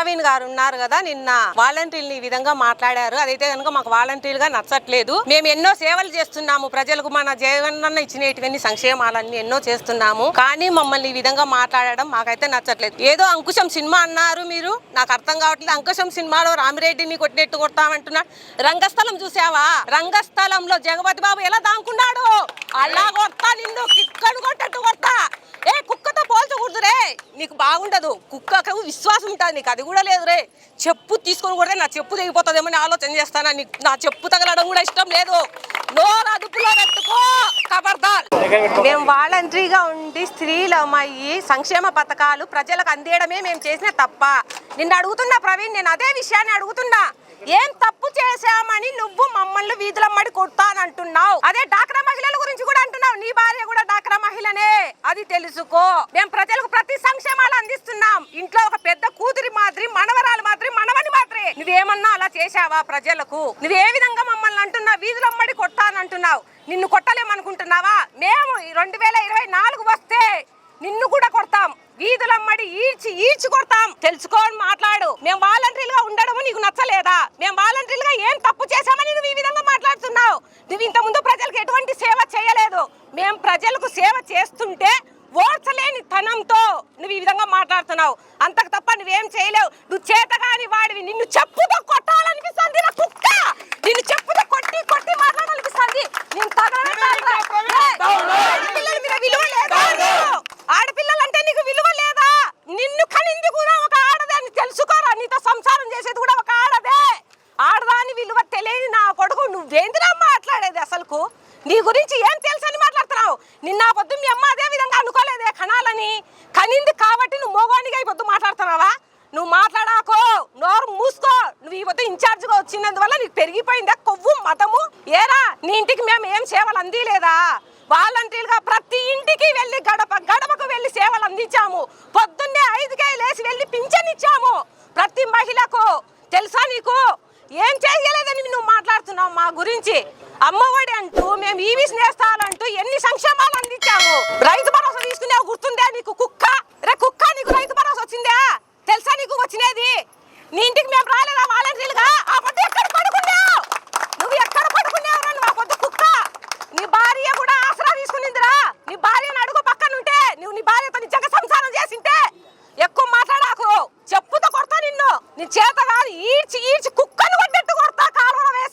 ప్రవీణ్ గారు ఉన్నారు కదా నిన్న వాలంటీర్లు ఈ విధంగా మాట్లాడారు. అదైతే కనుక మాకు వాలంటీర్గా నచ్చట్లేదు. మేము ఎన్నో సేవలు చేస్తున్నాము. ప్రజలకు మన జగనన్న ఇచ్చినటువంటి సంక్షేమాలన్నీ ఎన్నో చేస్తున్నాము. కానీ మమ్మల్ని ఈ విధంగా మాట్లాడడం మాకైతే నచ్చట్లేదు. ఏదో అంకుశం సినిమా అన్నారు మీరు. నాకు అర్థం కావట్లేదు. అంకుశం సినిమాలో రామిరెడ్డిని కొట్టినట్టు కొడతామంటున్నాడు రంగస్థలం చూసావా రంగస్థలంలో జగపతి బాబు ఎలా దాంకున్నాడు? అలా కొడతా నిన్ను. కిక్కడు కొట్టట్టు కొడతా. ఏ కుక్క నీకు బాగుండదు. కుక్కకు విశ్వాసం ఉంటుంది. నీకు అది కూడా లేదు రే. చెప్పు తీసుకొని కూడా నా చెప్పు తెగిపోతుందేమో అని ఆలోచన చేస్తానా నీకు? నా చెప్పు తగలడం కూడా ఇష్టం లేదు. నోరు అదుపులో పెట్టుకో ఖబర్దార్ మేము వాలంటరీగా ఉండి స్త్రీలు అమ్మాయి సంక్షేమ పథకాలు ప్రజలకు అందేయడమే మేము చేసిన తప్ప. నిన్ను అడుగుతున్నా ప్రవీణ్ నేను అదే విషయాన్ని అడుగుతున్నా. ఏం తప్పు చేశామని నువ్వు మమ్మల్ని వీధులమ్మడి కొడతానంటున్నావు. అదే డాక్రా మహిళల గురించి కూడా అంటున్నావు నీ భార్య కూడా డాక్రా మహిళనే అది తెలుసుకో. మేము ప్రజలకు ప్రతి సంక్షేమాలు అందిస్తున్నాం. ఇంట్లో ఒక పెద్ద కూతురి మాదిరి మనవరాలు మాదిరి మనవని మాదిరి. నువ్వేమన్నా అలా చేశావా ప్రజలకు? నువ్వే విధంగా మమ్మల్ని అంటున్నావు? వీధులమ్మడి కొట్టానంటున్నావు. నిన్ను కొట్టలేమనుకుంటున్నావా? మేము రెండు వేల ఇరవై నాలుగు వస్తే నిన్ను కూడా కొడతాం. వీధులమ్మడి ఈడ్చి ఈడ్చి కొడతాం. తెలుసుకోని మాట్లాడు. మేము వాలంటీర్లుగా ఉండడం నీకు నచ్చలేదా? మేము వాలంటీర్లుగా ఏం తప్పు చేశామని నువ్వు ఈ విధంగా మాట్లాడుతున్నావు? నువ్వు ఇంత ముందు ప్రజలకు ఎటువంటి మేము ప్రజలకు సేవ చేస్తుంటే ఓర్చలేని తనంతో నువ్వు ఈ విధంగా మాట్లాడుతున్నావు. అంతకు తప్ప నువ్వేం చేయలేవు. నువ్వు చేతగాని వాడివి. నిన్ను చెప్పుతో కొట్టాలనిపిస్తుంది నా కుక్క. నిన్ను చెప్పుతో కొట్టి కొట్టి మాట్లాడాలనిపిస్తుంది. నేను విలువ లేదా? ఆడపిల్లలంటే నీకు విలువ లేదా? నిన్ను కనింది కూడా ఒక తెలుసుకోరా? నీతో సంసారం చేసేది కూడా ఒక ఆడదే. ఆడదాని విలువ తెలియని నా కొడుకు. నువ్వేందిరా మాట్లాడేది అసలుకు? నీ గురించి ఏం తెలుసు అని మాట్లాడుతున్నావు? నిన్న పొద్దు మీ అమ్మ అదే విధంగా అనుకోలేదే కణాలని కనింది కాబట్టి నువ్వు మోగానిగా ఈ పొద్దు మాట్లాడుతున్నావా? నువ్వు మాట్లాడాకో నోరు మూసుకో. నువ్వు ఈ పొద్దు ఇన్ఛార్జ్గా వచ్చినందువల్ల నీకు పెరిగిపోయిందా? కొవ్వు మతము ఏరా? నీ ఇంటికి మేము ఏం సేవలు అందిలేదా? వాలంటీర్గా ప్రతి ఇంటికి వెళ్ళి గడప గడపకు వెళ్ళి సేవలు అందించాము. పొద్దున్నే ఐదుకే లేచి వెళ్ళి పింఛన్ ఇచ్చాము. ప్రతి మహిళకు తెలుసా నీకు? ఏం చేయలేదని నువ్వు మాట్లాడుతున్నావు మా గురించి? అమ్మఒడి అంటూ మేము ఈవీస్ నేస్తాలంటూ ఎన్ని